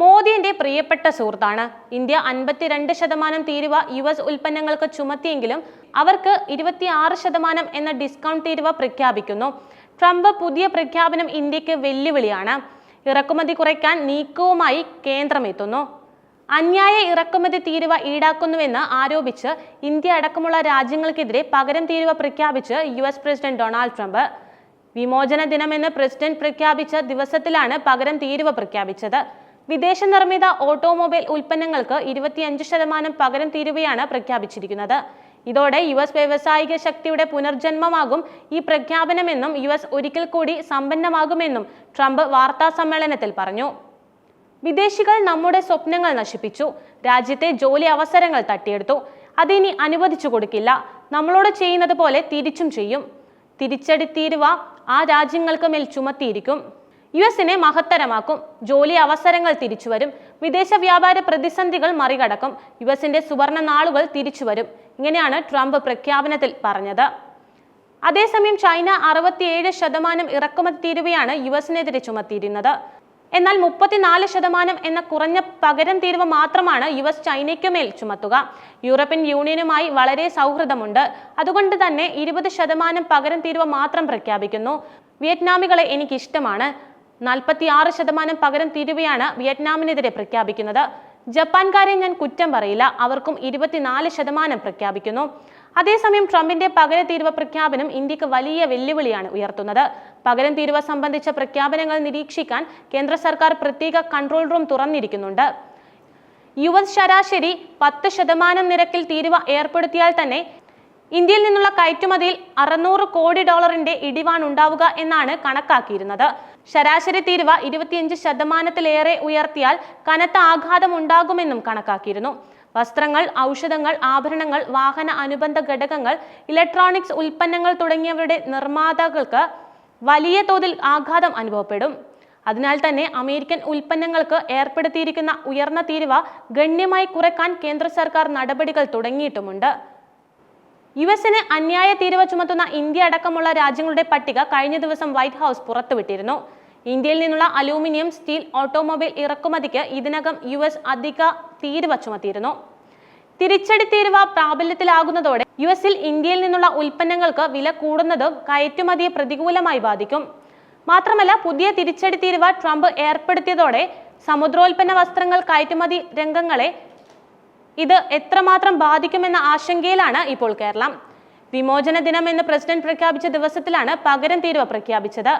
മോദിയുടെ പ്രിയപ്പെട്ട സുഹൃത്താണ്. ഇന്ത്യ അൻപത്തിരണ്ട് ശതമാനം തീരുവ യു എസ് ഉൽപ്പന്നങ്ങൾക്ക് ചുമത്തിയെങ്കിലും അവർക്ക് ഇരുപത്തിയാറ് ശതമാനം എന്ന ഡിസ്കൗണ്ട് തീരുവ പ്രഖ്യാപിക്കുന്നു. ട്രംപ് പുതിയ പ്രഖ്യാപനം ഇന്ത്യയ്ക്ക് വെല്ലുവിളിയാണ്. ഇറക്കുമതി കുറയ്ക്കാൻ നീക്കവുമായി കേന്ദ്രം എത്തുന്നു അന്യായ ഇറക്കുമതി തീരുവ ഈടാക്കുന്നുവെന്ന് ആരോപിച്ച് ഇന്ത്യ അടക്കമുള്ള രാജ്യങ്ങൾക്കെതിരെ പകരം തീരുവ പ്രഖ്യാപിച്ച് U S president Donald Trump. വിമോചന ദിനമെന്ന് പ്രസിഡന്റ് പ്രഖ്യാപിച്ച ദിവസത്തിലാണ് പകരം തീരുവ പ്രഖ്യാപിച്ചത്. വിദേശ നിർമ്മിത ഓട്ടോമൊബൈൽ ഉൽപ്പന്നങ്ങൾക്ക് ഇരുപത്തിയഞ്ച് ശതമാനം പകരം തീരുവയാണ് പ്രഖ്യാപിച്ചിരിക്കുന്നത്. ഇതോടെ യു എസ് വ്യവസായിക ശക്തിയുടെ പുനർജന്മമാകും ഈ പ്രഖ്യാപനമെന്നും യു എസ് ഒരിക്കൽ കൂടി സമ്പന്നമാകുമെന്നും ട്രംപ് വാർത്താ സമ്മേളനത്തിൽ പറഞ്ഞു. വിദേശികൾ നമ്മുടെ സ്വപ്നങ്ങൾ നശിപ്പിച്ചു. രാജ്യത്തെ ജോലി അവസരങ്ങൾ തട്ടിയെടുത്തു. അതിനി അനുവദിച്ചു കൊടുക്കില്ല. നമ്മളോട് ചെയ്യുന്നത് പോലെ തിരിച്ചും ചെയ്യും. തിരിച്ചടി തീരുവ ആ രാജ്യങ്ങൾക്ക് മേൽ ചുമത്തിയിരിക്കും. യു എസിനെ മഹത്തരമാക്കും. ജോലി അവസരങ്ങൾ തിരിച്ചുവരും. വിദേശ വ്യാപാര പ്രതിസന്ധികൾ മറികടക്കും. യു എസിന്റെ സുവർണ നാളുകൾ തിരിച്ചുവരും. ഇങ്ങനെയാണ് ട്രംപ് പ്രഖ്യാപനത്തിൽ പറഞ്ഞത്. അതേസമയം ചൈന അറുപത്തിയേഴ് ശതമാനം ഇറക്കുമതി തീരുവയാണ് യു എസിനെതിരെ ചുമത്തിയിരുന്നത്. എന്നാൽ മുപ്പത്തിനാല് ശതമാനം എന്ന കുറഞ്ഞ പകരം തീരുവ മാത്രമാണ് യു എസ് ചൈനയ്ക്കുമേൽ ചുമത്തുക. യൂറോപ്യൻ യൂണിയനുമായി വളരെ സൗഹൃദമുണ്ട്. അതുകൊണ്ട് തന്നെ ഇരുപത് ശതമാനം പകരം തീരുവ മാത്രം പ്രഖ്യാപിക്കുന്നു. വിയറ്റ്നാമികളെ എനിക്കിഷ്ടമാണ്. നാൽപ്പത്തി ആറ് ശതമാനം പകരം തീരുവയാണ് വിയറ്റ്നാമിനെതിരെ പ്രഖ്യാപിക്കുന്നത്. ജപ്പാൻകാരെ ഞാൻ കുറ്റം പറയില്ല. അവർക്കും ഇരുപത്തിനാല് ശതമാനം പ്രഖ്യാപിക്കുന്നു. അതേസമയം ട്രംപിന്റെ പകരം തീരുവ പ്രഖ്യാപനം ഇന്ത്യയ്ക്ക് വലിയ വെല്ലുവിളിയാണ് ഉയർത്തുന്നത്. പകരം തീരുവ സംബന്ധിച്ച പ്രഖ്യാപനങ്ങൾ നിരീക്ഷിക്കാൻ കേന്ദ്ര സർക്കാർ പ്രത്യേക കൺട്രോൾ റൂം തുറന്നിരിക്കുന്നുണ്ട്. യുവ ശരാശരി പത്ത് ശതമാനം നിരക്കിൽ തീരുവ ഏർപ്പെടുത്തിയാൽ തന്നെ ഇന്ത്യയിൽ നിന്നുള്ള കയറ്റുമതിയിൽ അറുന്നൂറ് കോടി ഡോളറിന്റെ ഇടിവാണ് ഉണ്ടാവുക എന്നാണ് കണക്കാക്കിയിരുന്നത്. ശരാശരി തീരുവ ഇരുപത്തിയഞ്ച് ശതമാനത്തിലേറെ ഉയർത്തിയാൽ കനത്ത ആഘാതം ഉണ്ടാകുമെന്നും കണക്കാക്കിയിരുന്നു. വസ്ത്രങ്ങൾ ഔഷധങ്ങൾ ആഭരണങ്ങൾ വാഹന അനുബന്ധ ഘടകങ്ങൾ ഇലക്ട്രോണിക്സ് ഉൽപ്പന്നങ്ങൾ തുടങ്ങിയവരുടെ നിർമ്മാതാക്കൾക്ക് വലിയ തോതിൽ ആഘാതം അനുഭവപ്പെടും. അതിനാൽ തന്നെ അമേരിക്കൻ ഉൽപ്പന്നങ്ങൾക്ക് ഏർപ്പെടുത്തിയിരിക്കുന്ന ഉയർന്ന തീരുവ ഗണ്യമായി കുറയ്ക്കാൻ കേന്ദ്ര സർക്കാർ നടപടികൾ തുടങ്ങിയിട്ടുമുണ്ട്. യു എസിന് അന്യായ തീരുവ ചുമത്തുന്ന ഇന്ത്യ അടക്കമുള്ള രാജ്യങ്ങളുടെ പട്ടിക കഴിഞ്ഞ ദിവസം വൈറ്റ് ഹൗസ് പുറത്തുവിട്ടിരുന്നു. ഇന്ത്യയിൽ നിന്നുള്ള അലൂമിനിയം സ്റ്റീൽ ഓട്ടോമൊബൈൽ ഇറക്കുമതിക്ക് ഇതിനകം യു എസ് അധിക തീരുവ ചുമത്തിയിരുന്നു. തിരിച്ചടി തീരുവ പ്രാബല്യത്തിലാകുന്നതോടെ യു എസിൽ ഇന്ത്യയിൽ നിന്നുള്ള ഉൽപ്പന്നങ്ങൾക്ക് വില കൂടുന്നതും കയറ്റുമതിയെ പ്രതികൂലമായി ബാധിക്കും. മാത്രമല്ല പുതിയ തിരിച്ചടി തീരുവ ട്രംപ് ഏർപ്പെടുത്തിയതോടെ സമുദ്രോൽപ്പന്ന വസ്ത്രങ്ങൾ കയറ്റുമതി രംഗങ്ങളെ ഇത് എത്രമാത്രം ബാധിക്കുമെന്ന ആശങ്കയിലാണ് ഇപ്പോൾ കേരളം. വിമോചന ദിനം എന്ന് പ്രസിഡന്റ് പ്രഖ്യാപിച്ച ദിവസത്തിലാണ് പകരം തീരുവ പ്രഖ്യാപിച്ചത്.